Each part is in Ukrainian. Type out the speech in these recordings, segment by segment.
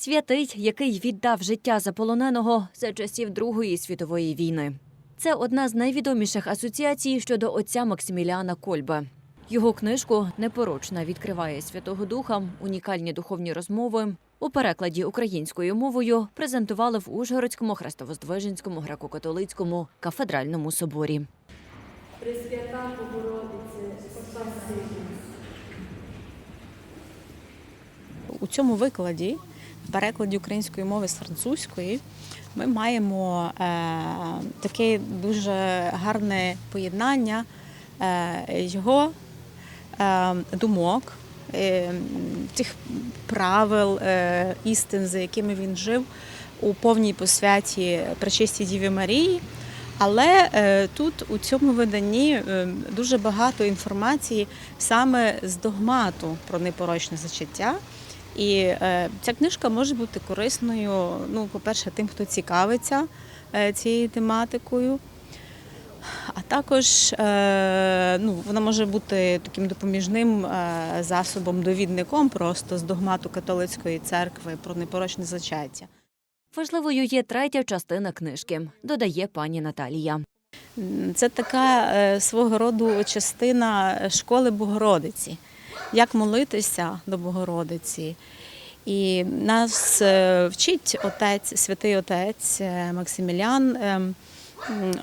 Святий, який віддав життя за полоненого за часів Другої світової війни. Це одна з найвідоміших асоціацій щодо отця Максиміліана Кольбе. Його книжку Непорочна відкриває Святого Духа, унікальні духовні розмови. У перекладі українською мовою презентували в Ужгородському Хрестовоздвиженському греко-католицькому кафедральному соборі. Пресвята Богородице, спаси У цьому викладі, перекладі української мови з французької, ми маємо е, таке дуже гарне поєднання е, його е, думок, тих правил, істин, за якими він жив у повній посвяті Пречистій Діві Марії. Але тут у цьому виданні дуже багато інформації саме з догмату про непорочне зачаття. І е, ця книжка може бути корисною, ну, по-перше, тим, хто цікавиться е, цією тематикою. А також е, ну, вона може бути таким допоміжним е, засобом, довідником просто з догмату католицької церкви про непорочне зачаття. Важливою є третя частина книжки, додає пані Наталія. Це така е, свого роду частина школи Богородиці, як молитися до Богородиці. І нас е, вчить отець, святий отець е, Максимілян, е,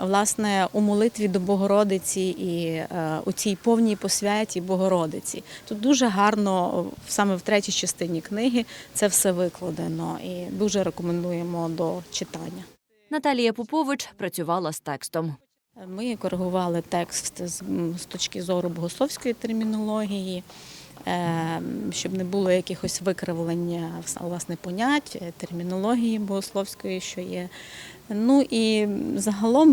власне, у молитві до Богородиці і у цій повній посвяті Богородиці. Тут дуже гарно, саме в третій частині книги, це все викладено і дуже рекомендуємо до читання. Наталія Попович працювала з текстом. Ми коригували текст з, точки зору богословської термінології, е, щоб не було якихось викривлення власне понять, е, термінології богословської, що є. Ну і загалом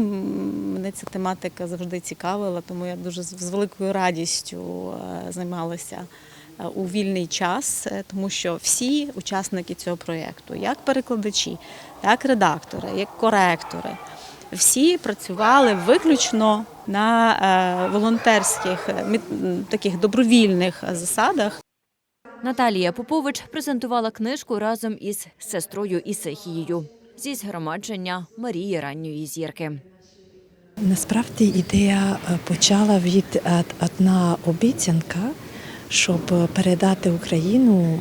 мене ця тематика завжди цікавила, тому я дуже з великою радістю е, займалася у вільний час, тому що всі учасники цього проєкту, як перекладачі, так редактори, як коректори, всі працювали виключно на е, волонтерських е, таких добровільних засадах. Наталія Попович презентувала книжку разом із сестрою Ісихією зі згромадження Марії ранньої зірки. Насправді ідея е, почала від одна обіцянка, щоб передати Україну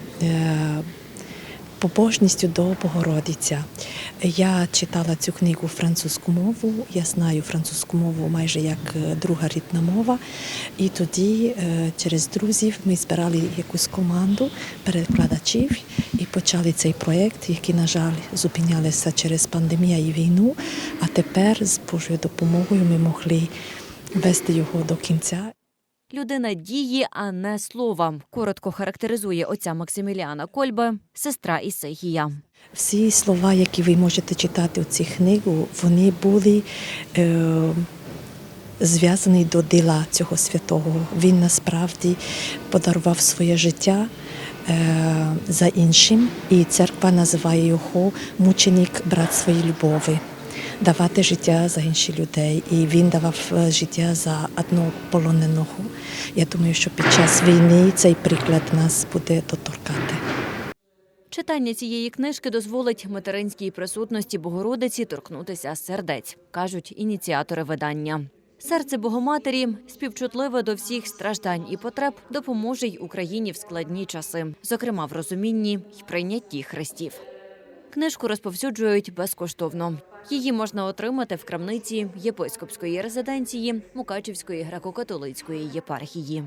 побожністю до Богородиця. Я читала цю книгу французьку мову, я знаю французьку мову майже як е, друга рідна мова. І тоді е, через друзів ми збирали якусь команду перекладачів і почали цей проєкт, який, на жаль, зупинялися через пандемію і війну. А тепер з Божою допомогою ми могли вести його до кінця. Людина дії, а не слова. Коротко характеризує отця Максиміліана Кольбе, сестра Ісихія. Всі слова, які ви можете читати у цій книгу, вони були е, зв'язані до діла цього святого. Він насправді подарував своє життя е, за іншим, і церква називає його мученик брат своєї любові. Давати життя за інших людей, і він давав е, життя за одного полоненого. Я думаю, що під час війни цей приклад нас буде доторкати. Читання цієї книжки дозволить материнській присутності Богородиці торкнутися сердець, кажуть ініціатори видання. Серце Богоматері співчутливе до всіх страждань і потреб допоможе й Україні в складні часи, зокрема в розумінні й прийнятті хрестів. Книжку розповсюджують безкоштовно. Її можна отримати в крамниці єпископської резиденції Мукачівської греко-католицької єпархії.